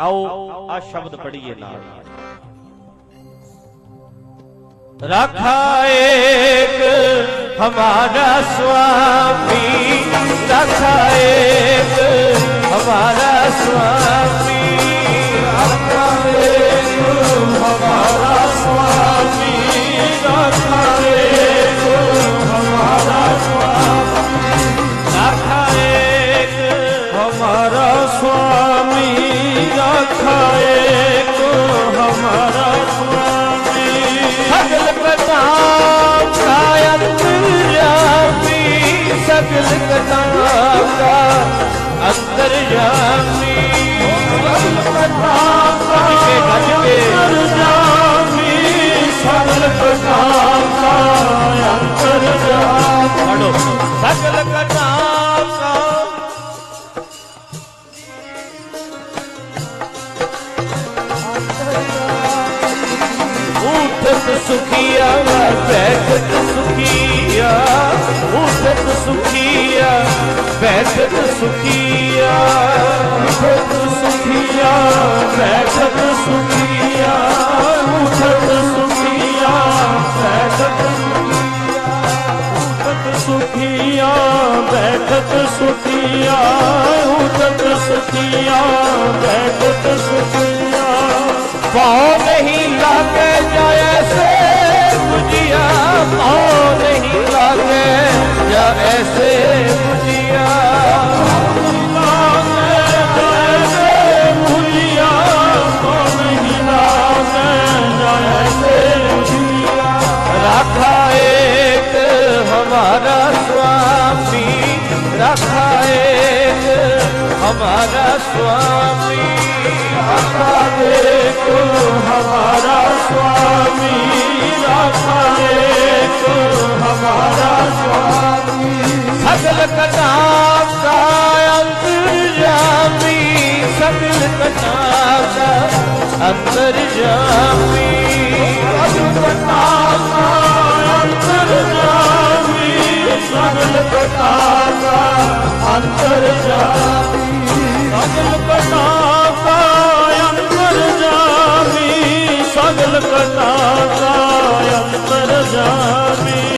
ਆਓ ਆ ਸ਼ਬਦ ਪੜ੍ਹੀਏ ਨਾਲ रखा एक हमारा स्वामी रखा एक हमारा स्वामी ਕਾਜਲ ਕਟਾਸਾ ਉਠਤ ਸੁਖੀਆ ਬੈਠਤ ਸੁਖੀਆ ਉਠਤ ਸੁਖੀਆ ਬੈਠਤ ਸੁਖੀਆ सुखिया बैठत सुखिया उठत सुखिया बैठत सुखिया पाओ नहीं लागे जाए से मुझिया पाँव नहीं लागे जा ऐसे मुझिया। रखा एक हमारा हमारा स्वामी रखा देखो हमारा स्वामी रखा देखो हमारा स्वामी। सकल कदम का अंतर जामी सकल कदम का अंतर जामी